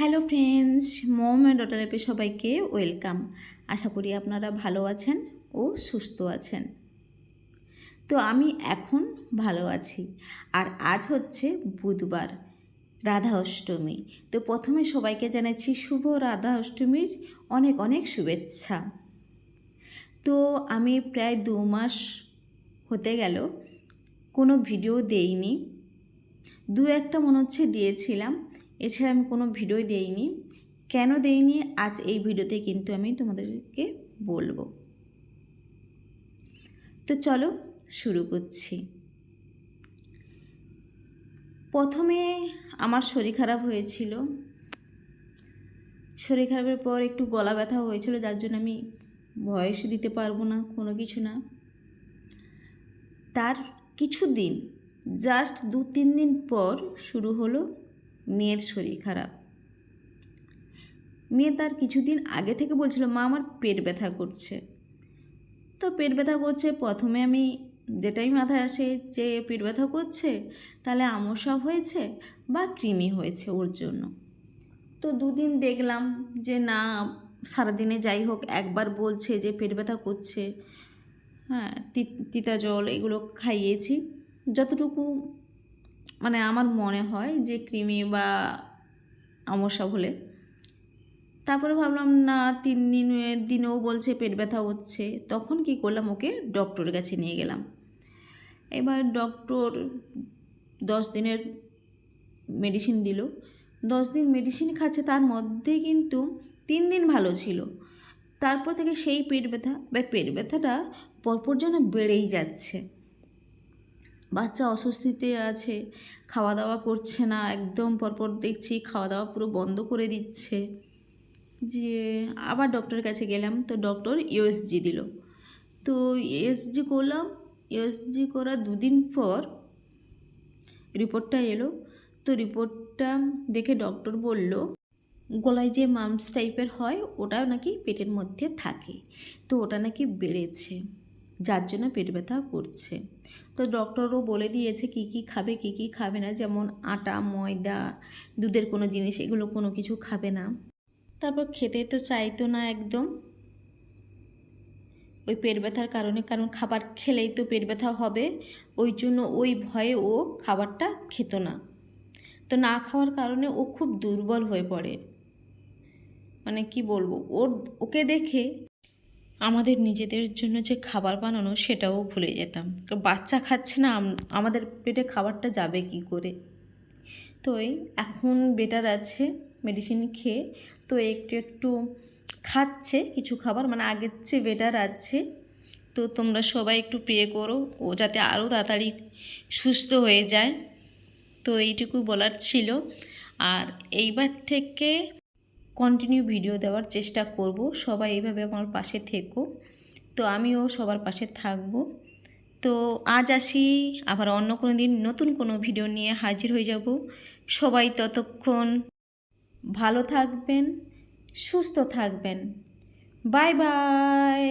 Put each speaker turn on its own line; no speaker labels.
Hello friends, mom and daughter অ্যাপে সবাইকে welcome. আশা করি আপনারা ভালো আছেন ও সুস্থ আছেন। তো আমি এখন ভালো আছি, আর আজ হচ্ছে বুধবার, রাধা অষ্টমী। তো প্রথমে সবাইকে জানাচ্ছি শুভ রাধা অষ্টমীর অনেক অনেক শুভেচ্ছা। তো আমি প্রায় দু মাস হতে গেল, কোনো ভিডিও দেইনি। দু একটা মনে হচ্ছে দিয়েছিলাম এছাড়া আমি কোনো ভিডিও দেইনি। কেন দেইনি? আজ এই ভিডিওতে কিন্তু আমি তোমাদেরকে বলব। তো চলো শুরু করছি। প্রথমে আমার শরীর খারাপ হয়েছিল। শরীর খারাপের পর একটু গলা ব্যথা হয়েছিল, যার জন্য আমি ভয়েস দিতে পারব না, কোনো কিছু না। তার কিছু দিন জাস্ট দু তিন দিন পর শুরু হলো মেয়ের শরীর খারাপ। মেয়ে তার কিছুদিন আগে থেকে বলছিল, মা, আমার পেট ব্যথা করছে। তো পেট ব্যথা করছে, প্রথমে আমি যেটাই মাথায় আসে যে পেট ব্যথা করছে, তাহলে আমসা হয়েছে বা কৃমি হয়েছে ওর জন্য। তো দুদিন দেখলাম যে, না, সারাদিনে যাই হোক, একবার বলছে যে পেট ব্যথা করছে। হ্যাঁ তিতা জল এগুলো খাইয়েছি। যতটুকু মানে আমার মনে হয় যে কৃমি বা আমসা হলে তারপরে ভাবলাম, না, তিন দিনের দিনেও বলছে পেট ব্যথা হচ্ছে। তখন কি করলাম, ওকে ডক্টরের কাছে নিয়ে গেলাম। এবার ডক্টর দশ দিনের মেডিসিন দিল। দশ দিন মেডিসিন খাচ্ছে, তার মধ্যে কিন্তু তিন দিন ভালো ছিল। তারপর থেকে সেই পেট ব্যথা বা পেট ব্যথাটা পরপর যেন বেড়েই যাচ্ছে। বাচ্চা অস্বস্তিতে আছে খাওয়া দাওয়া করছে না, একদম পরপর দেখছি খাওয়া দাওয়া পুরো বন্ধ করে দিচ্ছে। যে আবার ডক্টরের কাছে গেলাম, তো ডক্টর ইউএসজি দিল। তো ইউএসজি করলাম ইউএসজি করার দুদিন পর রিপোর্টটা এলো। তো রিপোর্টটা দেখে ডক্টর বলল, গলায় যে মামস টাইপের হয় ওটা নাকি পেটের মধ্যে থাকে, তো ওটা নাকি বেড়েছে। যার জন্য পেট ব্যথা করছে। তো ডক্টরও বলে দিয়েছে কি কি খাবে, কি কি খাবে না, যেমন আটা, ময়দা, দুধের কোনো জিনিস, এগুলো কোনো কিছু খাবে না। তারপর খেতে তো চাইতো না একদম। ওই পেট ব্যথার কারণে, কারণ খাবার খেলেই তো পেট ব্যথা হবে। ওই জন্য ওই ভয়ে ও খাবারটা খেত না। তো না খাওয়ার কারণে ও খুব দুর্বল হয়ে পড়ে। মানে কি বলব? ওর, ওকে দেখে আমাদের নিজেদের জন্য যে খাবার বানানো সেটাও ভুলে যেতাম। বাচ্চা খাচ্ছে না আমাদের পেটে খাবারটা যাবে কি করে? তো এই এখন বেটার আছে মেডিসিন খেয়ে, তো একটু একটু খাচ্ছে কিছু খাবার মানে আগের চেয়ে বেটার আছে। তো তোমরা সবাই একটু প্রে করো, ও যাতে আরও তাড়াতাড়ি সুস্থ হয়ে যায়। তো এইটুকু বলার ছিল। আর এইবার থেকে কন্টিনিউ ভিডিও দেওয়ার চেষ্টা করব। সবাই এইভাবে আমার পাশে থেকো। তো আমিও সবার পাশে থাকব। তো আজ আসি, আবার অন্য কোনো দিন নতুন কোনো ভিডিও নিয়ে হাজির হয়ে যাব। সবাই ততক্ষণ ভালো থাকবেন, সুস্থ থাকবেন। Bye bye